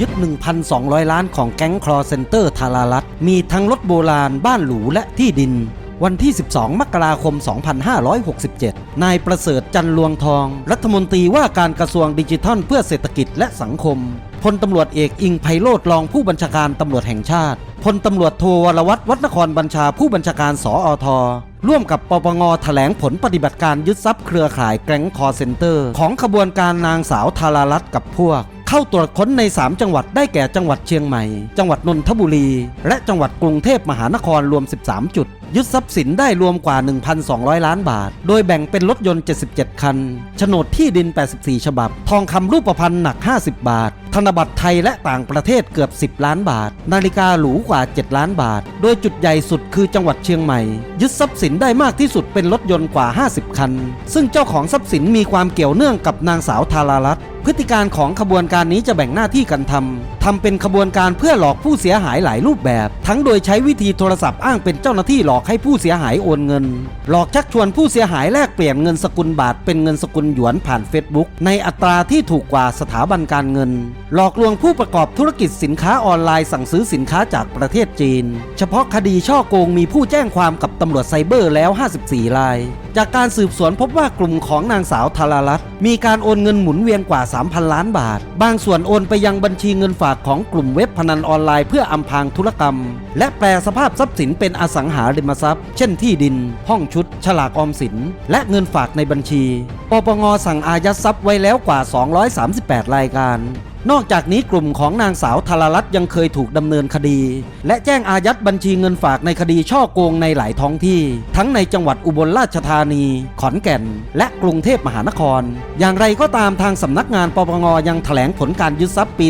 ยึด 1,200 ล้านของแก๊งคลอเซนเตอร์ทารารัตมีทั้งรถโบราณบ้านหรูและที่ดิน วันที่ 12 มกราคม 2567 นายประเสริฐจันลวงทอง รัฐมนตรีว่าการกระทรวงดิจิทัลเพื่อเศรษฐกิจและสังคมพลตำรวจเอกอิงไพโรธรองผู้บัญชาการตำรวจแห่งชาติพลตำรวจโทวรวัตรวัฒนครบัญชาผู้บัญชาการสออทร่วมกับปปงแถลงผลปฏิบัติการยึดทรัพย์เครือข่ายแก๊งคอเซ็นเตอร์ ของขบวนการนางสาวธารารัตกับพวก เข้าตรวจค้นใน 3 จังหวัดได้แก่จังหวัดเชียงใหม่ จังหวัดนนทบุรี และจังหวัดกรุงเทพมหานครรวม 13 จุด ยึดทรัพย์สินได้รวมกว่า 1,200 ล้านบาท โดยแบ่งเป็นรถยนต์ 77 คันโฉนดที่ดิน 84 ฉบับ ทองคำรูปพรรณหนัก 50 บาท ธนบัตรไทยและต่างประเทศเกือบ 10 ล้านบาท นาฬิกาหรูกว่า 7 ล้านบาท โดยจุดใหญ่สุดคือจังหวัดเชียงใหม่ ยึดทรัพย์สินได้มากที่สุดเป็นรถยนต์กว่า 50 คัน ซึ่งเจ้าของทรัพย์สินมีความเกี่ยวเนื่องกับนางสาวธารารัตน์ พฤติการของขบวนการนี้จะแบ่งหน้าที่กันทำทำเป็นขบวนการเพื่อหลอกผู้เสียหายหลายรูปแบบ ทั้งโดยใช้วิธีโทรศัพท์อ้างเป็นเจ้าหน้าที่หลอกให้ผู้เสียหายโอนเงิน หลอกชักชวนผู้เสียหายแลกเปลี่ยนเงินสกุลบาทเป็นเงินสกุลหยวนผ่าน Facebook ในอัตราที่ถูกกว่าสถาบันการเงิน หลอกลวงผู้ประกอบธุรกิจสินค้าออนไลน์สั่งซื้อสินค้าจากประเทศจีน เฉพาะคดีช่อโกงมีผู้แจ้งความกับตำรวจไซเบอร์แล้ว 54 รายจากการสืบสวนพบว่ากลุ่มของนางสาวธารารัตน์มีการโอนเงินหมุนเวียนกว่า 3,000 ล้านบาท บางส่วนโอนไปยังบัญชีเงินฝากของกลุ่มเว็บพนันออนไลน์เพื่ออำพรางธุรกรรม และแปลสภาพทรัพย์สินเป็นอสังหาริมทรัพย์ เช่นที่ดิน ห้องชุด ฉลากออมสิน และเงินฝากในบัญชี ปปงสั่งอายัดทรัพย์ไว้แล้วกว่า 238 รายการ นอกจากนี้กลุ่มของนางสาวธารรัตน์ยังเคยถูกดำเนินคดี และแจ้งอายัดบัญชีเงินฝากในคดีช่อโกงในหลายท้องที่ ทั้งในจังหวัดอุบลราชธานี ขอนแก่น และกรุงเทพมหานคร อย่างไรก็ตามทางสำนักงานปปงยังแถลงผลการยึดทรัพย์ปี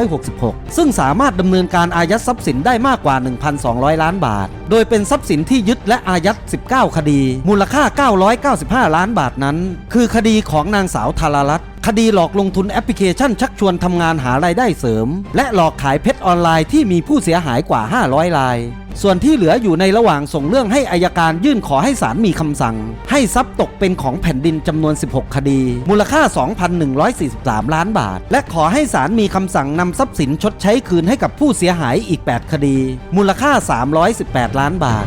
2566 ซึ่งสามารถดำเนินการอายัดทรัพย์สินได้มากกว่า 1,200 ล้านบาท โดยเป็นทรัพย์สินที่ยึดและอายัด 19 คดี มูลค่า 995 ล้านบาทนั้น คือคดีของนางสาวธารรัตน์ คดีหลอกลงทุนแอปพลิเคชันชักชวนทำงานหารายได้เสริม และหลอกขายเพชรออนไลน์ที่มีผู้เสียหายกว่า 500 ราย ส่วนที่เหลืออยู่ในระหว่างส่งเรื่องให้อายการยื่นขอให้ศาลมีคำสั่ง ให้ทรัพย์ตกเป็นของแผ่นดินจำนวน 16 คดี มูลค่า 2,143 ล้านบาท และขอให้ศาลมีคำสั่งนำทรัพย์สินชดใช้คืนให้กับผู้เสียหายอีก 8 คดี มูลค่า 318 ล้านบาท